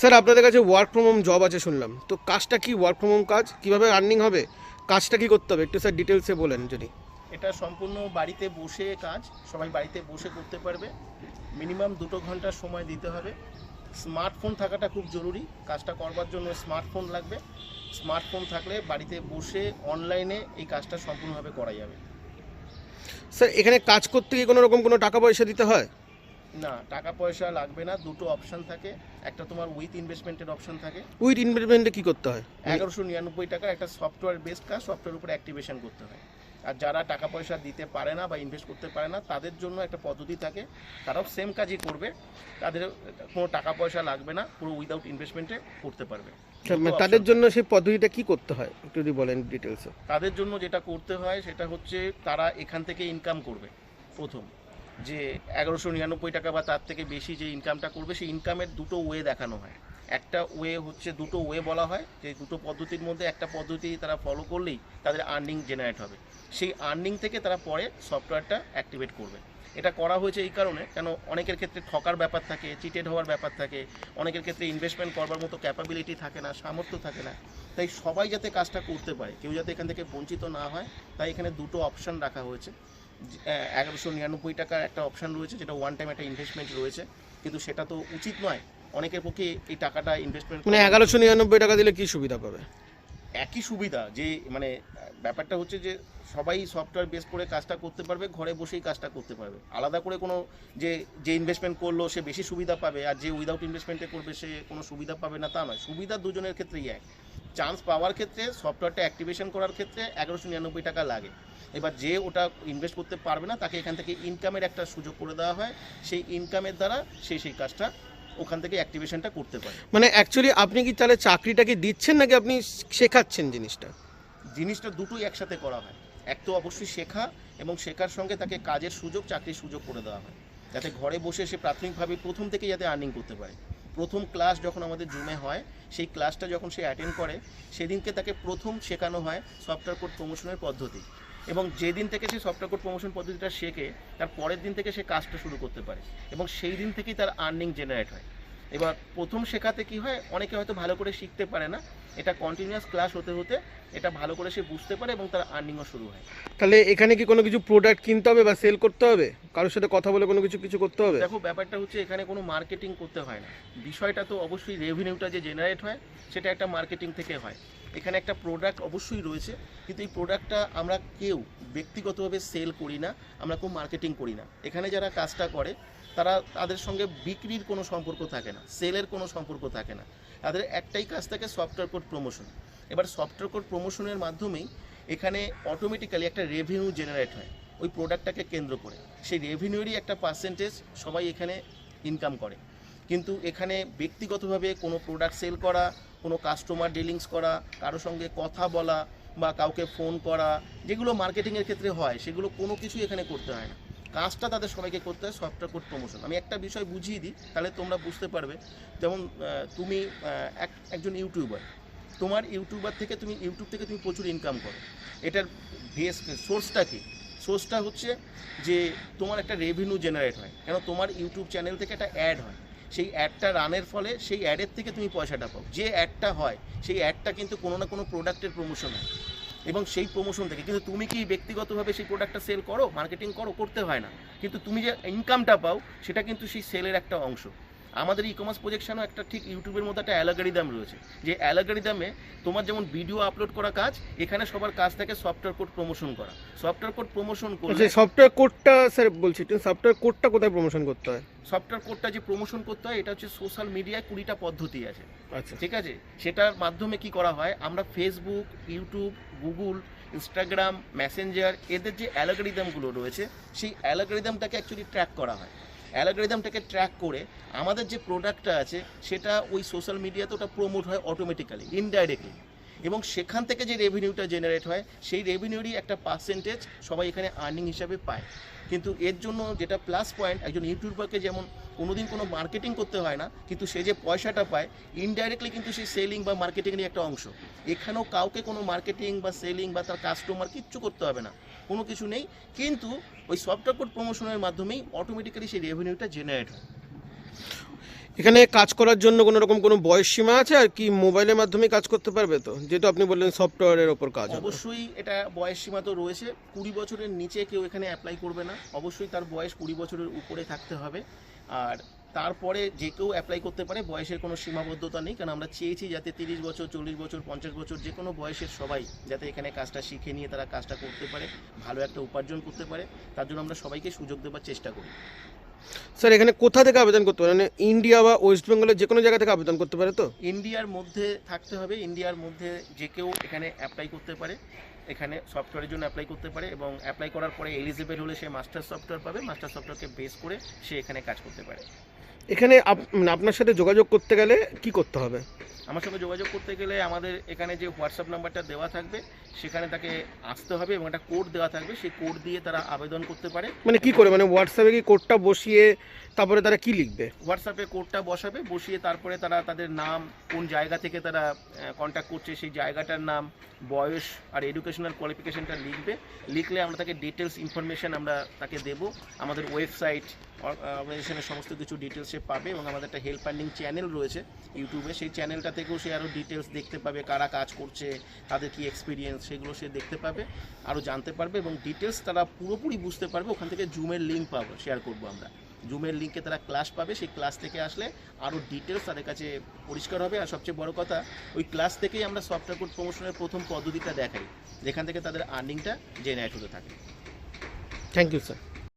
Sir আপনাদের কাছে work from home job আছে শুনলাম। তো কাজটা কি ওয়ার্ক ফ্রম হোম কাজ? কীভাবে আর্নিং হবে? কাজটা কি করতে হবে? একটু স্যার ডিটেলসে বলেন যদি। এটা সম্পূর্ণ বাড়িতে বসে কাজ সবাই বাড়িতে বসে করতে পারবে। মিনিমাম দুটো ঘণ্টার সময় দিতে হবে। স্মার্টফোন থাকাটা খুব জরুরি। কাজটা করবার জন্য স্মার্টফোন লাগবে। স্মার্টফোন থাকলে বাড়িতে বসে অনলাইনে এই কাজটা সম্পূর্ণভাবে করা যাবে। স্যার এখানে কাজ করতে গিয়ে কোনো রকম কোনো টাকা পয়সা দিতে হয়? না টাকা পয়সা লাগবে না দুটো অপশন থাকে। একটা তোমার উইথ ইনভেস্টমেন্টের অপশন থাকে। উইথ ইনভেস্টমেন্টে কি করতে হয়? এগারোশো নিরানব্বই টাকার একটা সফটওয়্যার বেসড কাজ সফটওয়্যার উপরে অ্যাক্টিভেশন করতে হয়। আর যারা টাকা পয়সা দিতে পারে না বা ইনভেস্ট করতে পারে না তাদের জন্য একটা পদ্ধতি থাকে। তারাও সেম কাজই করবে। তাদের কোনো টাকা পয়সা লাগবে না পুরো উইদাউট ইনভেস্টমেন্টে করতে পারবে। স্যার, মানে তাদের জন্য সেই পদ্ধতিটা কি করতে হয়? একটু যদি বলেন ডিটেলসে তাদের জন্য যেটা করতে হয় সেটা হচ্ছে তারা এখান থেকে ইনকাম করবে প্রথম। যে এগারোশো নিরানব্বই টাকা বা তার থেকে বেশি যে ইনকামটা করবে, সেই ইনকামের দুটো ওয়ে দেখানো হয়। একটা ওয়ে হচ্ছে দুটো ওয়ে বলা হয়, যে দুটো পদ্ধতির মধ্যে একটা পদ্ধতি তারা ফলো করলেই তাদের আর্নিং জেনারেট হবে। সেই আর্নিং থেকে তারা পরে সফটওয়্যারটা অ্যাক্টিভেট করবে। এটা করা হয়েছে এই কারণে, কেন অনেকের ক্ষেত্রে ঠকার ব্যাপার থাকে চিটেড হওয়ার ব্যাপার থাকে, অনেকের ক্ষেত্রে ইনভেস্টমেন্ট করবার মতো ক্যাপাবিলিটি থাকে না, সামর্থ্য থাকে না। তাই সবাই যাতে কাজটা করতে পারে, কেউ যাতে এখান থেকে বঞ্চিত না হয়, তাই এখানে দুটো অপশন রাখা হয়েছে। এগারোশো নিরানব্বই টাকার একটা অপশন রয়েছে যেটা ওয়ান টাইম একটা ইনভেস্টমেন্ট রয়েছে। কিন্তু সেটা তো উচিত নয়। অনেকের পক্ষে এই টাকাটা ইনভেস্টমেন্ট মানে এগারোশো নিরানব্বই টাকা দিলে কি সুবিধা পাবে? একই সুবিধা যে মানে ব্যাপারটা হচ্ছে যে সবাই সফটওয়্যার বেস করে কাজটা করতে পারবে ঘরে বসেই কাজটা করতে পারবে। আলাদা করে কোনো যে যে ইনভেস্টমেন্ট করল সে বেশি সুবিধা পাবে আর যে উইদাউট ইনভেস্টমেন্টে করবে সে কোনো সুবিধা পাবে না তা নয়। সুবিধা দুজনের ক্ষেত্রেই এক। চান্স পাওয়ার ক্ষেত্রে সফটওয়্যারটা অ্যাক্টিভেশন করার ক্ষেত্রে এগারোশো নিরানব্বই টাকা লাগে। এবার যে ওটা ইনভেস্ট করতে পারবে না তাকে এখান থেকে ইনকামের একটা সুযোগ করে দেওয়া হয়। সেই ইনকামের দ্বারা সে সেই কাজটা ওখান থেকে অ্যাক্টিভেশনটা করতে পারে। মানে অ্যাকচুয়ালি আপনি কি তাহলে চাকরিটা কি দিচ্ছেন নাকি আপনি শেখাচ্ছেন জিনিসটা? জিনিসটা দুটোই একসাথে করা হয়। এক তো অবশ্যই শেখা এবং শেখার সঙ্গে তাকে কাজের সুযোগ চাকরির সুযোগ করে দেওয়া হয়। যাতে ঘরে বসে সে প্রাথমিকভাবে প্রথম থেকে যাতে আর্নিং করতে পারে। প্রথম ক্লাস যখন আমাদের জুমে হয়, সেই ক্লাসটা যখন সে অ্যাটেন্ড করে, সেদিনকে তাকে প্রথম শেখানো হয় সফটওয়্যার কোড প্রমোশনের পদ্ধতি। এবং যেদিন থেকে সে সফটওয়্যার কোড প্রমোশন পদ্ধতিটা শেখে, তার পরের দিন থেকে সে কাজটা শুরু করতে পারে। এবং সেই দিন থেকেই তার আর্নিং জেনারেট হয়। এবার প্রথম শেখাতে কি হয় অনেকে হয়তো ভালো করে শিখতে পারে না। এটা কন্টিনিউয়াস ক্লাস হতে হতে এটা ভালো করে সে বুঝতে পারে এবং তার আর্নিংও শুরু হয়। তাহলে এখানে কি কোনো কিছু প্রোডাক্ট কিনতে হবে বা সেল করতে হবে? কারোর সাথে কথা বলে কোনো কিছু কিছু করতে হবে? দেখো ব্যাপারটা হচ্ছে এখানে কোনো মার্কেটিং করতে হয় না। বিষয়টা তো অবশ্যই রেভিনিউটা যে জেনারেট হয় সেটা একটা মার্কেটিং থেকে হয়। এখানে একটা প্রোডাক্ট অবশ্যই রয়েছে, কিন্তু এই প্রোডাক্টটা আমরা কেউ ব্যক্তিগতভাবে সেল করি না, আমরা কোনো মার্কেটিং করি না। এখানে যারা কাজটা করে, তারা তাদের সঙ্গে বিক্রির কোনো সম্পর্ক থাকে না সেলের কোনো সম্পর্ক থাকে না। তাদের একটাই কাজ থাকে সফটওয়্যার কোড প্রমোশন এবার সফটওয়্যার কোড প্রমোশনের মাধ্যমেই এখানে অটোমেটিক্যালি একটা রেভিনিউ জেনারেট হয়, ওই প্রোডাক্টটাকে কেন্দ্র করে। সেই রেভিনিউরই একটা পার্সেন্টেজ সবাই এখানে ইনকাম করে। কিন্তু এখানে ব্যক্তিগতভাবে কোনো প্রোডাক্ট সেল করা কোনো কাস্টমার ডিলিংস করা কারোর সঙ্গে কথা বলা বা কাউকে ফোন করা, যেগুলো মার্কেটিংয়ের ক্ষেত্রে হয়, সেগুলো কোনো কিছুই এখানে করতে হয় না। কাজটা তাদের সবাইকে করতে হয় সফটওয়্যার কোড প্রমোশন আমি একটা বিষয় বুঝিয়ে দিই, তাহলে তোমরা বুঝতে পারবে। যেমন তুমি এক, একজন ইউটিউবার তোমার ইউটিউবার থেকে তুমি ইউটিউব থেকে তুমি প্রচুর ইনকাম করো। এটার বেস সোর্সটা কি? সোর্সটা হচ্ছে যে তোমার একটা রেভিনিউ জেনারেট হয়। কেন? তোমার ইউটিউব চ্যানেল থেকে একটা অ্যাড হয়। সেই অ্যাডটা রানের ফলে সেই অ্যাডের থেকে তুমি পয়সাটা পাও। যে অ্যাডটা হয়, সেই অ্যাডটা কিন্তু কোনো না কোনো প্রোডাক্টের প্রমোশন হয়। এবং সেই প্রমোশন থেকে, কিন্তু তুমি কি ব্যক্তিগতভাবে সেই প্রোডাক্টটা সেল করো মার্কেটিং করো, করতে হয় না। কিন্তু তুমি যে ইনকামটা পাও, সেটা কিন্তু সেই সেলের একটা অংশ। আমাদের ই কমার্স প্রজেকশনও একটা ঠিক ইউটিউবের মধ্যে একটা অ্যালাগারিদাম রয়েছে যে অ্যালাগারিদামে তোমার যেমন ভিডিও আপলোড করা কাজ এখানে সবার কাজ থাকে সফটওয়্যার কোড প্রমোশন করা। সফটওয়্যার কোড প্রমোশন করলে সফটওয়্যার কোডটা স্যার বলছি সফটওয়্যার কোডটা কোথায় প্রমোশন করতে হয়? সফটওয়্যার কোডটা যে প্রমোশন করতে হয় এটা হচ্ছে সোশ্যাল মিডিয়ায় কুড়িটা পদ্ধতি আছে। আচ্ছা। ঠিক আছে? সেটার মাধ্যমে কি করা হয় আমরা Facebook YouTube Google Instagram Messenger এদের যে অ্যালগোরিদমগুলো রয়েছে সেই অ্যালগোরিদমটাকে অ্যাকচুয়ালি ট্র্যাক করা হয়। অ্যালগোরিদমটাকে ট্র্যাক করে আমাদের যে প্রোডাক্টটা আছে, সেটা ওই সোশ্যাল মিডিয়াতে ওটা প্রমোট হয় অটোমেটিক্যালি ইনডাইরেক্টলি এবং সেখান থেকে যে রেভিনিউটা জেনারেট হয়, সেই রেভিনিউরই একটা পার্সেন্টেজ সবাই এখানে আর্নিং হিসাবে পায়। কিন্তু এর জন্য যেটা প্লাস পয়েন্ট একজন ইউটিউবারকে যেমন কোনোদিন কোনো মার্কেটিং করতে হয় না, কিন্তু সে যে পয়সাটা পায় ইনডাইরেক্টলি কিন্তু সেই সেলিং বা মার্কেটিংয়েরই একটা অংশ। এখানেও কাউকে কোনো মার্কেটিং বা সেলিং বা তার কাস্টমার কিচ্ছু করতে হবে না, কোনো কিছু নেই। কিন্তু ওই সফটওয়্যার কোড প্রমোশনের মাধ্যমেই অটোমেটিক্যালি সেই রেভিনিউটা জেনারেট হয়। এখানে কাজ করার জন্য কোনো রকম কোনো বয়স সীমা আছে? আর কি মোবাইলের মাধ্যমে কাজ করতে পারবে তো? যেহেতু আপনি বললেন সফটওয়্যারের ওপর কাজ অবশ্যই এটা বয়স সীমা তো রয়েছে। কুড়ি বছরের নিচে কেউ এখানে অ্যাপ্লাই করবে না। অবশ্যই তার বয়স কুড়ি বছরের উপরে থাকতে হবে। আর তারপরে যে কেউ অ্যাপ্লাই করতে পারে, বয়সের কোনো সীমাবদ্ধতা নেই। কারণ আমরা চেয়েছি যাতে তিরিশ বছর, চল্লিশ বছর, পঞ্চাশ বছর যে কোনো বয়সের সবাই যাতে এখানে কাজটা শিখে নিয়ে তারা কাজটা করতে পারে, ভালো একটা উপার্জন করতে পারে। তার জন্য আমরা সবাইকে সুযোগ দেওয়ার চেষ্টা করি। স্যার, এখানে কোথা থেকে আবেদন করতে পারে? মানে ইন্ডিয়া বা ওয়েস্ট বেঙ্গলের যে কোনো জায়গা থেকে আবেদন করতে পারে তো? ইন্ডিয়ার মধ্যে থাকতে হবে, ইন্ডিয়ার মধ্যে যে কেউ এখানে অ্যাপ্লাই করতে পারে, এখানে সফটওয়্যারের জন্য অ্যাপ্লাই করতে পারে এবং অ্যাপ্লাই করার পরে এলিজিবল হলে সে মাস্টার সফটওয়্যার পাবে মাস্টার সফটওয়্যারকে বেস করে সে এখানে কাজ করতে পারে। এখানে আপ- মানে আপনার সাথে যোগাযোগ করতে গেলে কি করতে হবে? আমার সঙ্গে যোগাযোগ করতে গেলে আমাদের এখানে যে হোয়াটসঅ্যাপ নাম্বারটা দেওয়া থাকবে সেখানে তাকে আসতে হবে এবং একটা কোড দেওয়া থাকবে। সেই কোড দিয়ে তারা আবেদন করতে পারে। মানে কি করে? মানে হোয়াটসঅ্যাপে কি কোডটা বসিয়ে তারপরে তারা কি লিখবে? হোয়াটসঅ্যাপে কোডটা বসাবে বসিয়ে তারপরে তারা তাদের নাম কোন জায়গা থেকে তারা কন্ট্যাক্ট করছে সেই জায়গাটার নাম বয়স আর এডুকেশনাল কোয়ালিফিকেশনটা লিখবে। লিখলে আমরা তাকে ডিটেলস ইনফরমেশন আমরা তাকে দেব। আমাদের ওয়েবসাইট অর্গানাইজেশনের সমস্ত কিছু ডিটেলস সে পাবে এবং আমাদের একটা হেল্প ফান্ডিং চ্যানেল রয়েছে ইউটিউবে সেই চ্যানেলটা থেকেও সে আরও ডিটেলস দেখতে পাবে, কারা কাজ করছে, তাদের কি এক্সপিরিয়েন্স সেগুলো সে দেখতে পাবে আরও জানতে পারবে এবং ডিটেলস তারা পুরোপুরি বুঝতে পারবে। ওখান থেকে জুমের লিঙ্ক পাবো শেয়ার করব আমরা। জুমের লিঙ্কে তারা ক্লাস পাবে, সেই ক্লাস থেকে আসলে আরও ডিটেলস তাদের কাছে পরিষ্কার হবে। আর সবচেয়ে বড় কথা, ওই ক্লাস থেকেই আমরা সফটওয়্যার কোড প্রমোশনের প্রথম পদ্ধতিটা দেখাই, যেখান থেকে তাদের আর্নিংটা জেনারেট হতে থাকে। Thank you sir